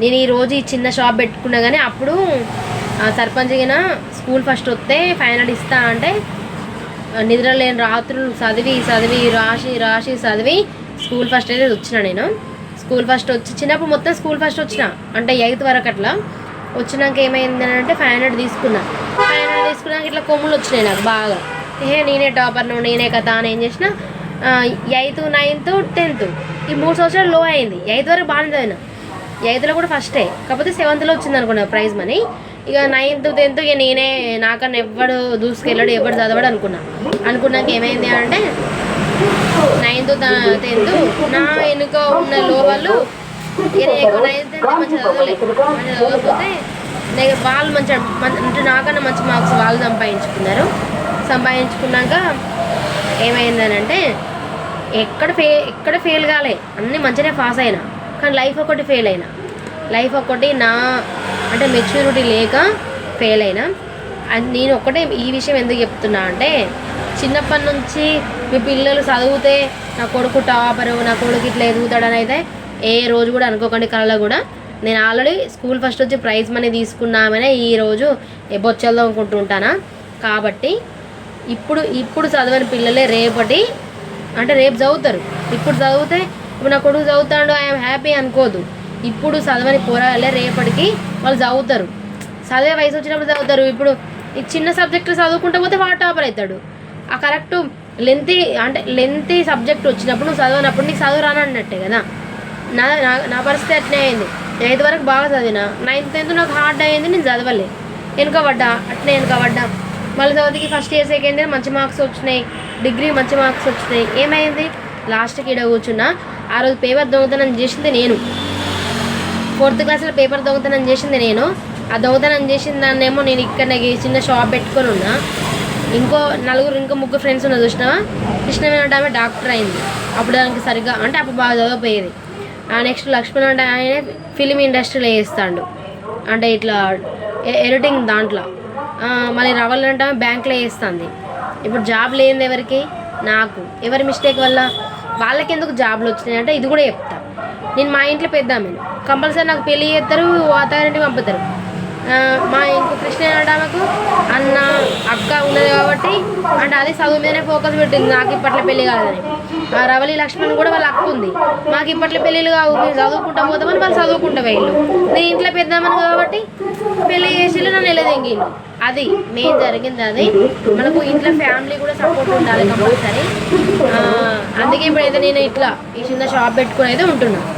నేను ఈరోజు ఈ చిన్న షాప్ పెట్టుకున్నా కానీ అప్పుడు ఆ, సర్పంచ్ గిన స్కూల్ ఫస్ట్ వస్తే ఫైనల్ ఇస్తా అంటే నిద్రలేని నిద్ర లేని రాత్రులు చదివి చదివి రాసి రాసి చదివి స్కూల్ ఫస్ట్ అయితే వచ్చిన నేను. స్కూల్ ఫస్ట్ వచ్చి చిన్నప్పుడు మొత్తం స్కూల్ ఫస్ట్ వచ్చిన అంటే ఎయిత్ వరకు అట్లా. వచ్చినాక ఏమైంది అని అంటే ఫైవ్ హండ్రెడ్ తీసుకున్నా. ఫైవ్ హండ్రెడ్ తీసుకున్నాక ఇట్లా కొమ్ములు వచ్చినాయి నాకు బాగా. ఏ నేనే టాపర్ను నేనే కదా అని ఏం చేసిన? Eighth ninth tenth. ఈ మూడు సంవత్సరాలు లో అయింది. ఎయిత్ వరకు బాగానే చదివినా. ఎయిత్లో కూడా ఫస్టే కాకపోతే సెవెంత్లో వచ్చింది అనుకున్నా ప్రైజ్ మనీ. ఇక నైన్త్ టెన్త్ ఇక నేనే నాకన్నా ఎవ్వడు దూసుకెళ్ళాడు ఎవడు చదవడు అనుకున్నా. అనుకున్నాక ఏమైంది అంటే నైన్త్ టెన్త్ నా వెనుక ఉన్న లో వాళ్ళు ఇక ఎక్కువ నైన్త్ టెన్త్ మంచిగా చదవలే. మంచిగా చదవకపోతే నేను వాళ్ళు మంచిగా అంటే నాకన్నా మంచి మార్క్స్ వాళ్ళు సంపాదించుకున్నారు. సంపాదించుకున్నాక ఏమైందని అంటే ఎక్కడ ఫే ఎక్కడ ఫెయిల్ కాలే. అన్నీ మంచిగానే పాస్ అయినా. కానీ లైఫ్ ఒకటి ఫెయిల్ అయినా. లైఫ్ ఒకటి నా అంటే మెచ్యూరిటీ లేక ఫెయిల్ అయినా. అండ్ నేను ఒక్కటే ఈ విషయం ఎందుకు చెప్తున్నా అంటే చిన్నప్పటి నుంచి మీ పిల్లలు చదివితే నా కొడుకు టాపరు నా కొడుకు ఇట్లా ఎదుగుతాడని అయితే ఏ రోజు కూడా అనుకోకండి కళలో కూడా. నేను ఆల్రెడీ స్కూల్ ఫస్ట్ వచ్చి ప్రైజ్ మనీ తీసుకున్నామనే ఈరోజు బొచ్చలు అనుకుంటుంటానా కాబట్టి ఇప్పుడు ఇప్పుడు చదవని పిల్లలే రేపటి అంటే రేపు చదువుతారు. ఇప్పుడు చదివితే ఇప్పుడు నా కొడుకు చదువుతాడు ఐఎమ్ హ్యాపీ అనుకోదు. ఇప్పుడు చదవని పోరాలే రేపటికి వాళ్ళు చదువుతారు. చదివే వయసు వచ్చినప్పుడు చదువుతారు. ఇప్పుడు ఈ చిన్న సబ్జెక్టులు చదువుకుంటా పోతే వాడు టాపర్ అవుతాడు. ఆ కరెక్ట్ లెంతీ అంటే లెంతీ సబ్జెక్ట్ వచ్చినప్పుడు నువ్వు చదవనప్పుడు నీకు చదువు రానన్నట్టే కదా. నా నా పరిస్థితి అట్నే అయింది. ఎయిత్ వరకు బాగా చదివిన. నైన్త్ టెన్త్ నాకు హార్డ్ అయింది నేను చదవలే. వెనుకబడ్డా? అట్నే వెనుకబడ్డా. మళ్ళీ చదివికి ఫస్ట్ ఇయర్ సెకండ్ ఇయర్ మంచి మార్క్స్ వచ్చినాయి. డిగ్రీ మంచి మార్క్స్ వచ్చినాయి. ఏమైంది? లాస్ట్కి ఈడ కూర్చున్నా. ఆ రోజు పేపర్ దొంగతనం చేసింది నేను. ఫోర్త్ క్లాస్లో పేపర్ దొంగతనం చేసింది నేను. ఆ దొంగతనం చేసిన దాన్నేమో నేను ఇక్కడ చిన్న షాప్ పెట్టుకొని ఉన్నా. ఇంకో నలుగురు ఇంకో ముగ్గురు ఫ్రెండ్స్ ఉన్న చూసినావా? కృష్ణవేణ ఆమె డాక్టర్ అయింది. అప్పుడు దానికి సరిగ్గా అంటే అప్పుడు బాగా చదవపోయేది ఆ నెక్స్ట్ లక్ష్మణ్ అంటే ఆయన ఫిలిం ఇండస్ట్రీలో వేస్తాడు అంటే ఇట్లా ఎ- ఎడిటింగ్ దాంట్లో. మళ్ళీ రవల్ అంటే బ్యాంక్లో వేస్తుంది ఇప్పుడు జాబ్ లేనిది ఎవరికి? నాకు. ఎవరి మిస్టేక్ వల్ల? వాళ్ళకి ఎందుకు జాబ్లు వచ్చినాయి అంటే ఇది కూడా చెప్తా. నేను మా ఇంట్లో పెద్ద ఆమెను కంపల్సరీ నాకు పెళ్ళి చేస్తారు వాతావరణానికి పంపుతారు. మా ఇంకో కృష్ణ ఆమెకు అన్న అక్క ఉన్నది కాబట్టి అంటే అదే చదువు మీదనే ఫోకస్ పెట్టింది. నాకు ఇప్పట్లో పెళ్ళి కాదని. ఆ రవలి లక్ష్మణ్ కూడా వాళ్ళ అక్క ఉంది. మాకు ఇప్పట్లో పెళ్ళిళ్ళు కావు. మేము చదువుకుంటా పోతామని వాళ్ళు చదువుకుంటా వీళ్ళు నేను ఇంట్లో పెద్దామని కాబట్టి నిలదెంగిళ్ళు అది మెయిన్ జరిగింది అది మనకు ఇంట్లో ఫ్యామిలీ కూడా సపోర్ట్ ఉండాలి కంపల్సరీ. అందుకే ఇప్పుడైతే నేను ఇట్లా ఈ చిన్న షాప్ పెట్టుకుని అయితే ఉంటున్నాను